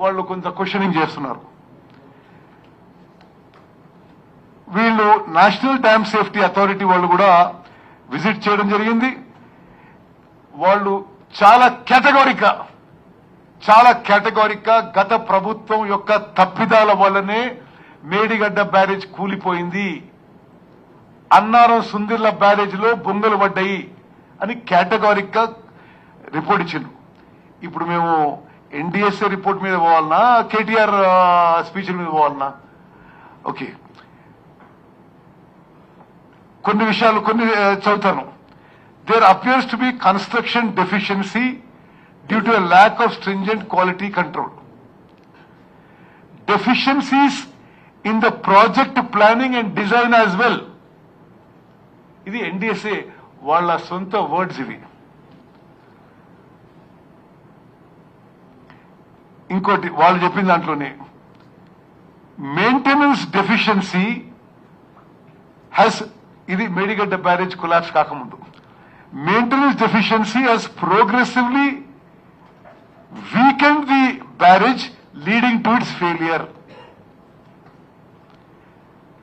వాళ్ళు కొంత క్వశ్చనింగ్ చేస్తున్నారు. వీళ్ళు నేషనల్ డ్యామ్ సేఫ్టీ అథారిటీ వాళ్ళు కూడా విజిట్ చేయడం జరిగింది. వాళ్ళు చాలా కేటగారిక్ చాలా కేటగారిక్ గత ప్రభుత్వం యొక్క తప్పిదాల వల్లనే మేడిగడ్డ బ్యారేజ్ కూలిపోయింది. అన్నారం సుందిర్ల బ్యారేజ్లో బొంగలు పడ్డాయి అని కేటగారిక్ రిపోర్ట్ ఇచ్చిండ్రు. ఇప్పుడు మేము ఎన్డీఎస్ఏ రిపోర్ట్ మీద పోవాలనా? కేటీఆర్ స్పీచ్ మీద పోవాలనా? ఓకే. కొన్ని విషయాలు కొన్ని చదువుతాను. There appears to be construction deficiency due to lack of stringent quality control deficiencies in the project planning and design as well ఇది ఎన్డీఎస్ఏ వాళ్ళ సొంత వర్డ్స్ ఇవి. ఇంకోటి వాళ్ళు చెప్పిన దాంట్లోనే మెయింటెనెన్స్ డెఫిషియన్సీ హ్యాస్ ఇది మేడిగడ్డ బ్యారేజ్ కొలాప్స్ కాకముందు. Maintenance deficiency has progressively weakened the barrage leading to its failure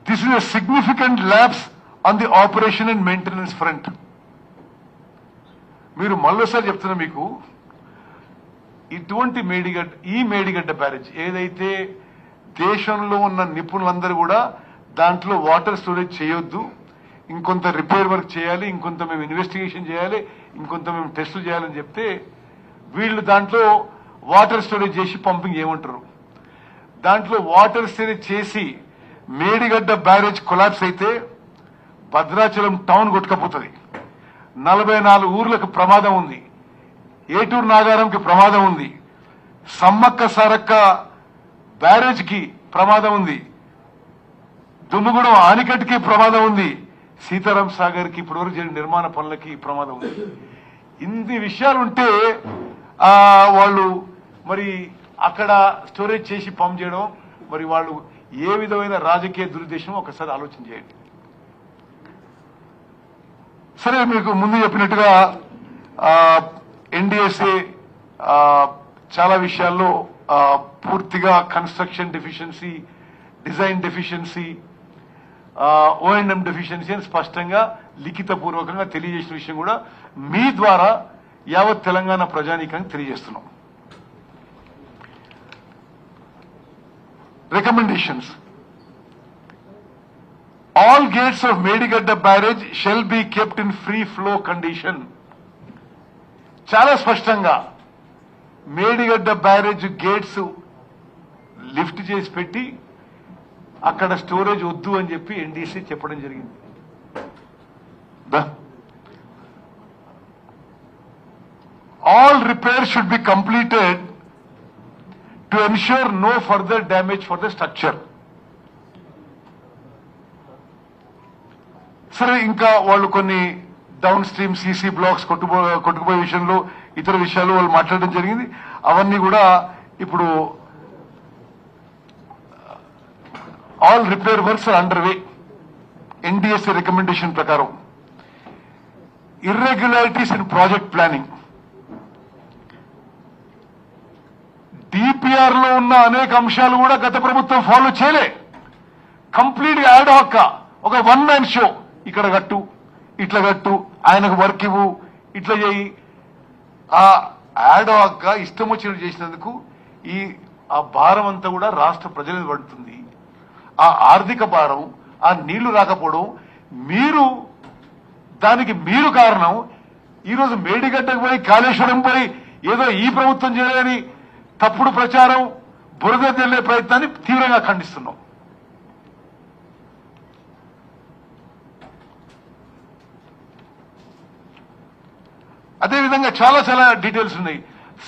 this is a significant lapse on the operation and maintenance front మీరు మళ్ళీసారి చెప్తున్నా మీకు ఇటువంటి మేడిగడ్డ ఈ మేడిగడ్డ బ్యారేజ్ ఏదైతే దేశంలో ఉన్న నిపుణులందరూ కూడా దాంట్లో వాటర్ స్టోరేజ్ చేయొద్దు ఇంకొంత రిపేర్ వర్క్ చేయాలి ఇంకొంత మేము ఇన్వెస్టిగేషన్ చేయాలి ఇంకొంత మేము టెస్టులు చేయాలని చెప్తే వీళ్ళు దాంట్లో వాటర్ స్టోరేజ్ చేసి పంపింగ్ ఏమంటారు? దాంట్లో వాటర్ స్టోరేజ్ చేసి మేడిగడ్డ బ్యారేజ్ కొలాప్స్ అయితే భద్రాచలం టౌన్ కొట్టుకపోతుంది. నలభై నాలుగు ఊర్లకు ప్రమాదం ఉంది. ఏటూరు నాగారంకి ప్రమాదం ఉంది. సమ్మక్క సారక్క బ్యారేజ్కి ప్రమాదం ఉంది. దుమ్ముగూడెం ఆనికట్టుకి ప్రమాదం ఉంది. సీతారాం సాగర్కి ఇప్పటివరకు జరిగిన నిర్మాణ పనులకి ప్రమాదం ఉంది. ఇన్ని విషయాలు ఉంటే వాళ్ళు మరి అక్కడ స్టోరేజ్ చేసి పంప్ చేయడం మరి వాళ్ళు ఏ విధమైన రాజకీయ దురుద్దేశం ఒకసారి ఆలోచన చేయండి. సరే మీకు ముందు చెప్పినట్టుగా ఎన్డీఎస్ఏ చాలా విషయాల్లో పూర్తిగా construction deficiency design deficiency ONM deficiency అని స్పష్టంగా లిఖితపూర్వకంగా తెలియజేసిన విషయం కూడా మీ ద్వారా యావత్ తెలంగాణ ప్రజానీకానికి తెలియజేస్తున్నాం. Recommendations all gates of Medigadda barrage shall be kept in free flow condition చాలా స్పష్టంగా మేడిగడ్డ బ్యారేజ్ గేట్స్ లిఫ్ట్ చేసి పెట్టి అక్కడ స్టోరేజ్ వద్దు అని చెప్పి ఎన్డీసీ చెప్పడం జరిగింది. All repair should be completed to ensure no further damage for the structure సరే ఇంకా వాళ్ళు కొన్ని డౌన్ స్ట్రీమ్ సీసీ బ్లాక్స్ కొట్టుపో కొట్టుకుపోయే విషయంలో ఇతర విషయాలు వాళ్ళు మాట్లాడడం జరిగింది. అవన్నీ కూడా ఇప్పుడు all repair works are under way NDSA recommendation ప్రకారం. ఇర్రెగ్యులారిటీస్ ఇన్ ప్రాజెక్ట్ ప్లానింగ్ డిపిఆర్లో ఉన్న అనేక అంశాలు కూడా గత ప్రభుత్వం ఫాలో చేయలే. కంప్లీట్గా యాడ్ హక్క ఒక వన్ మ్యాన్ షో ఇక్కడ కట్టు. ఇట్లా కట్టు ఆయనకు వర్క్ ఇవ్వు ఇట్లా చేయి. ఆ యాడ్ హక్క ఇష్టం వచ్చినట్టు చేసినందుకు ఈ ఆ భారం అంతా కూడా రాష్ట్ర ప్రజల మీద పడుతుంది. ఆ ఆర్థిక భారం ఆ నీళ్ళు రాకపోవడం మీరు దానికి మీరు కారణం ఈరోజు మేడిగడ్డకు పోయి కాళేశ్వరం పోయి ఏదో ఈ ప్రభుత్వం చేయాలని తప్పుడు ప్రచారం బురద తెల్లే ప్రయత్నాన్ని తీవ్రంగా ఖండిస్తున్నాం. అదేవిధంగా చాలా చాలా డీటెయిల్స్ ఉన్నాయి.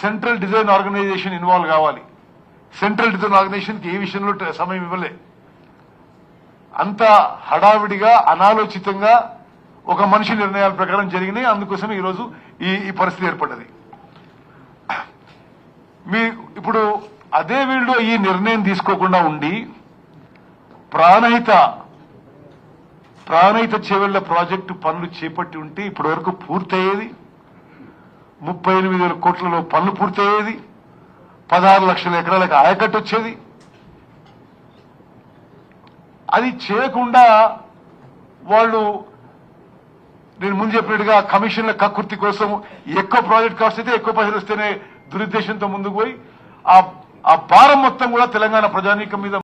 సెంట్రల్ డిజైన్ ఆర్గనైజేషన్ ఇన్వాల్వ్ కావాలి. సెంట్రల్ డిజైన్ ఆర్గనైజేషన్కి ఏ విషయంలో సమయం ఇవ్వలే. అంత హడావిడిగా అనాలోచితంగా ఒక మనిషి నిర్ణయాల ప్రకారం జరిగినాయి. అందుకోసం ఈరోజు ఈ ఈ పరిస్థితి ఏర్పడ్డది. మీ ఇప్పుడు అదే వీళ్ళు ఈ నిర్ణయం తీసుకోకుండా ఉండి ప్రాణహిత ప్రాణహిత చెవెళ్ళ ప్రాజెక్టు పనులు చేపట్టి ఉంటే ఇప్పటి వరకు పూర్తయ్యేది. ముప్పై ఎనిమిది వేల కోట్లలో పనులు పూర్తయ్యేది పదహారు లక్షల ఎకరాలకు ఆయకట్టు వచ్చేది. అది చేయకుండా వాళ్ళు నేను ముందు చెప్పినట్టుగా కమిషన్ల కకృతి కోసం ఎక్కువ ప్రాజెక్ట్ కాస్ట్ అయితే ఎక్కువ పైసలు వస్తేనే దురుద్దేశంతో ముందుకు పోయి ఆ భారం మొత్తం కూడా తెలంగాణ ప్రజానీకం మీద